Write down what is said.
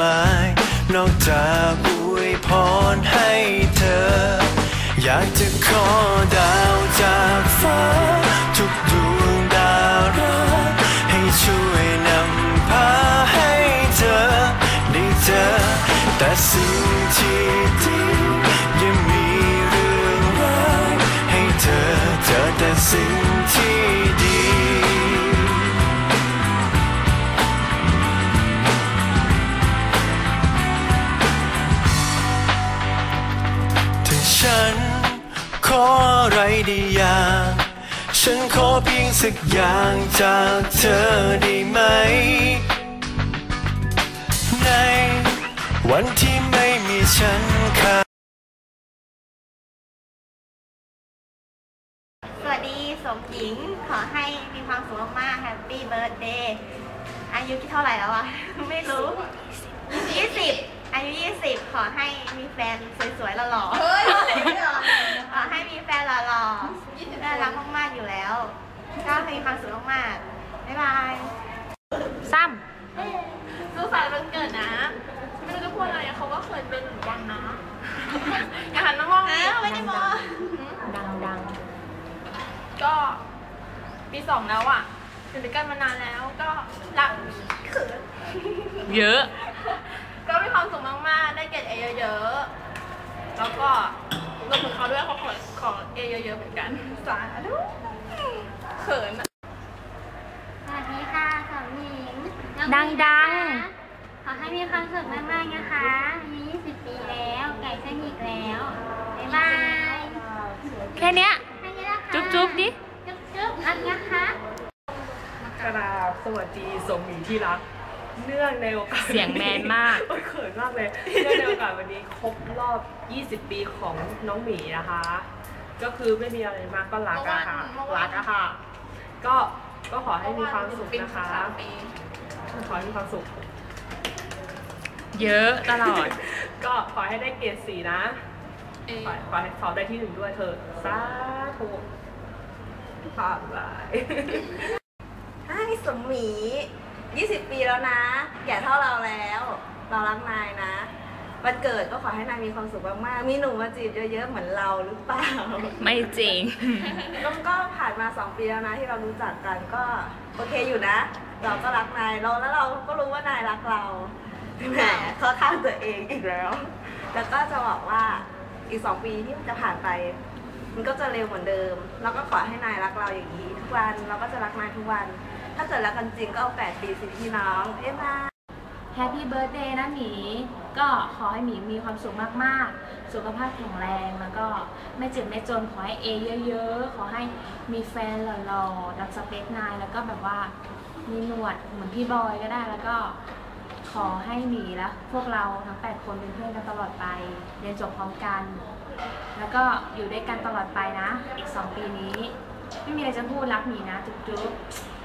มาย นอกจากอวยพรให้เธอ อยากจะขอดาวจากฟ้า ทุกดวงดาวรักให้ช่วยนำพาให้เธอได้เจอ แต่สิ่งที่ดียังมีเรื่องร้ายให้เธอเจอแต่สิ่ง ออะไรได้อย่างฉันขอเพียงสักอย่างจากเธอได้ไหม ในวันที่ไม่มีฉันค่ะ สวัสดีสมหญิง ขอให้มีความสุขมากๆแฮปปี้เบิร์ดเดย์อายุที่เท่าไหร่แล้วอะ ไม่รู้ยี่สิบอายุยี่สิบขอให้มีแฟนสวยๆหล่อๆ เฮ้ย ขอให้มีแฟนหล่อๆน่ารักมากๆอยู่แล้ว ก็ ให้มีความสุขมากๆบ๊ายบายซ้สุขสันต์วันเกิดนะ ไม่รู้จะพูดอะไรเขาก็เคยเป็นเหมือนกันนะอย่าหันมามองนะไม่ได้มองำดังดังก็ปีสองแล้วอะอยู่ด้วยกันมานานแล้วก็รักเขินเยอะ ก็มีความสุขมากๆ ได้เกรดเอเยอะๆ แล้วก็รวมถึงเขาด้วยเขาขอขอเอเยอะๆเหมือนกัน สาธุเขินอะสวัสดีค่ะสาวหญิงน้อดังดังขอให้มีความสุขมากๆนะคะอายุ20 ปีแล้ว ไก่เส้นอีกแล้ว บ๊ายบาย แค่เนี้ยแค่นี้นะคะจุ๊บจุ๊บดิ จุ๊บจุ๊บอันนะคะกราบสวัสดีสมหมีที่รัก เนื่องในโอกาสเสียงแมนมาก โอ้ยเขินมากเลย เนื่องในโอกาสวันนี้ครบรอบ 20 ปีของน้องหมีนะคะ ก็คือไม่มีอะไรมากก็รักอะค่ะเมื่อวานรักอะค่ะ ก็ก็ขอให้มีความสุขเป็นนะคะสามปีขอให้มีความสุข เยอะตลอด ก็ขอให้ได้เกรดสีนะเอขอขอให้สอบได้ที่หนึ่งด้วยเธอสาธุผ่านไปให้สมหมี 20 ปีแล้วนะ แก่เท่าเราแล้ว เรารักนายนะ วันเกิดก็ขอให้นายมีความสุขมากๆ มีหนุ่มมาจีบเยอะๆ เหมือนเราหรือเปล่า ไม่จริง แล้วก็ผ่านมา 2 ปีแล้วนะที่เรารู้จักกันก็โอเคอยู่นะ เราก็รักนายเราแล้วเราก็รู้ว่านายรักเราแหมเขาข้างตัวเองอีกแล้ว แล้วก็จะบอกว่าอีก 2 ปีที่จะผ่านไป มันก็จะเร็วเหมือนเดิม แล้วก็ขอให้นายรักเราอย่างนี้ทุกวัน เราก็จะรักนายทุกวัน ถ้าเกิดรักกันจริงก็เอา8ปีสิพี่น้อง เอ้มา แฮปปี้เบิร์ a เดย์นะหมี ก็ขอให้หมีมีความสุขมากๆ สุขภาพแข็งแรงแล้วก็ไม่เจ็บไม่จนขอให้เอเยอะๆ ขอให้มีแฟนหล่อๆดักสเปคนายแล้วก็แบบว่ามีหนวดเหมือนพี่บอยก็ได้แล้วก็ขอให้หมีและพวกเราทั้ง 8 คนเป็นเพื่อนกันตลอดไป เรียนจบพร้อมกัน แล้วก็อยู่ด้วยกันตลอดไปนะ อีก 2 ปีนี้ ไม่มีอะไรจะพูดรักหมีนะ จุ๊บๆ